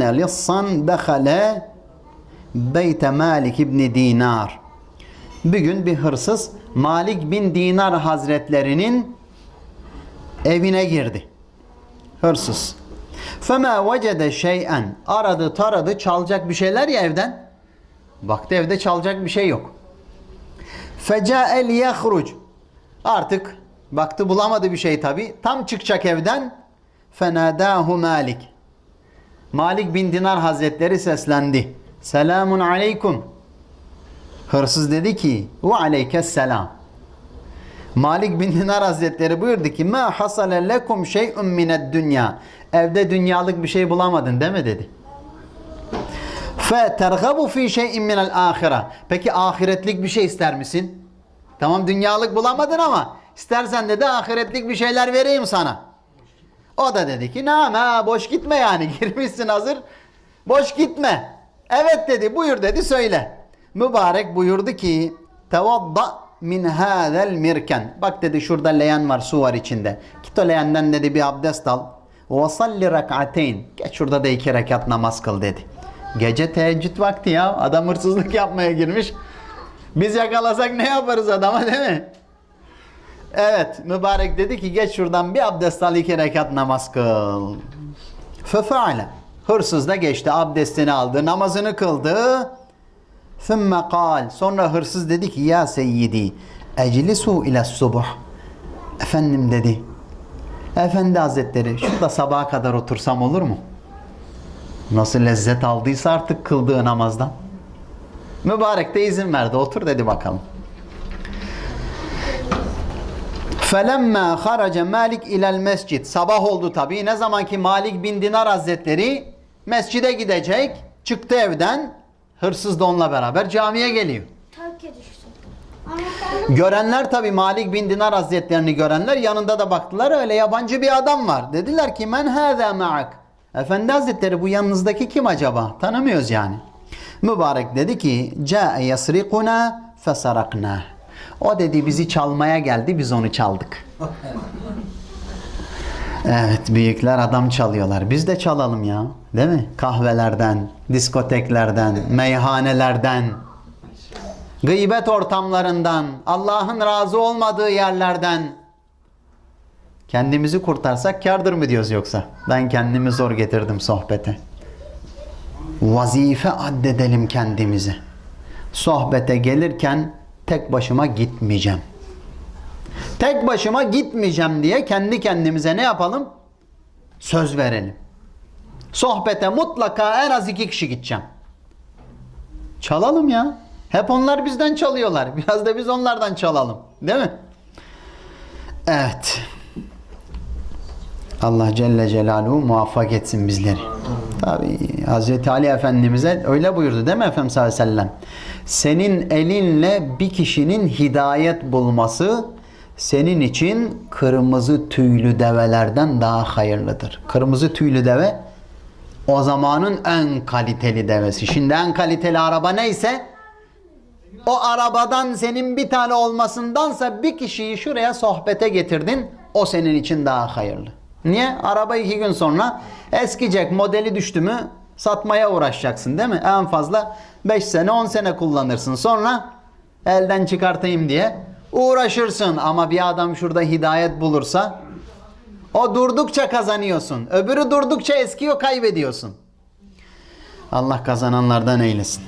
lissan dehale beyte Malik ibn Dinar. Bir gün bir hırsız Malik bin Dinar hazretlerinin evine girdi. Hırsız. Fema vecede şey'en. Aradı taradı çalacak bir şeyler ya evden. Baktı evde çalacak bir şey yok. Feca'el yehruc. Artık baktı bulamadı bir şey tabi. Tam çıkacak evden. Fenadahu Malik. Malik bin Dinar Hazretleri seslendi. Selamun aleyküm. Hırsız dedi ki ve aleykes selam. Malik bin Dinar Hazretleri buyurdu ki ma hasale lekum şey'un mined dünya. Evde dünyalık bir şey bulamadın değil mi dedi. Fe tergabu fi şey'in minel ahire. Peki ahiretlik bir şey ister misin? Tamam dünyalık bulamadın ama istersen dedi ahiretlik bir şeyler vereyim sana. O da dedi ki nama boş gitme yani girmişsin hazır. Boş gitme. Evet dedi buyur dedi söyle. Mübarek buyurdu ki tevadda min hadel mirken. Bak dedi şurada leğen var su var içinde. Git o leğenden dedi bir abdest al. Ve salli rek'ateyn. Geç şurada da iki rekat namaz kıl dedi. Gece teheccüd vakti ya. Adam hırsızlık yapmaya girmiş. Biz yakalasak ne yaparız adama değil mi? Evet mübarek dedi ki geç şuradan bir abdest al iki rekat namaz kıl. Fefeale. Hırsız da geçti abdestini aldı namazını kıldı. Sümme kal. Sonra hırsız dedi ki ya seyyidi eclisu ile subuh. Efendim dedi. Efendi hazretleri şurada sabaha kadar otursam olur mu? Nasıl lezzet aldıysa artık kıldığı namazdan. Mübarek de izin verdi. Otur dedi bakalım. Felemma haraca Malik ilel mescid. Sabah oldu tabi. Ne zaman ki Malik bin Dinar Hazretleri mescide gidecek. Çıktı evden. Hırsız da onunla beraber camiye geliyor. Görenler tabi Malik bin Dinar Hazretlerini görenler yanında da baktılar öyle yabancı bir adam var. Dediler ki men hâzâ ma'ak. Efendi Hazretleri bu yanınızdaki kim acaba? Tanımıyoruz yani. Mübarek dedi ki câe yasrikuna fesaraknâh. O dedi bizi çalmaya geldi biz onu çaldık. Evet büyükler adam çalıyorlar. Biz de çalalım ya. Değil mi? Kahvelerden, diskoteklerden, meyhanelerden, gıybet ortamlarından, Allah'ın razı olmadığı yerlerden kendimizi kurtarsak kardır mı diyoruz yoksa? Ben kendimi zor getirdim sohbete. Vazife addedelim kendimize. Sohbete gelirken tek başıma gitmeyeceğim. Tek başıma gitmeyeceğim diye kendi kendimize ne yapalım? Söz verelim. Sohbete mutlaka en az iki kişi gideceğim. Çalalım ya. Hep onlar bizden çalıyorlar. Biraz da biz onlardan çalalım. Değil mi? Evet. Allah Celle Celaluhu muvaffak etsin bizleri. Tabi Hazreti Ali Efendimiz'e öyle buyurdu değil mi Efendimiz sallallahu aleyhi ve sellem? Senin elinle bir kişinin hidayet bulması senin için kırmızı tüylü develerden daha hayırlıdır. Kırmızı tüylü deve o zamanın en kaliteli devesi. Şimdi en kaliteli araba neyse o arabadan senin bir tane olmasındansa bir kişiyi şuraya sohbete getirdin. O senin için daha hayırlı. Niye? Araba iki gün sonra eskiyecek modeli düştü mü satmaya uğraşacaksın değil mi? En fazla 5 sene 10 sene kullanırsın. Sonra elden çıkartayım diye uğraşırsın. Ama bir adam şurada hidayet bulursa o durdukça kazanıyorsun. Öbürü durdukça eskiyor kaybediyorsun. Allah kazananlardan eylesin.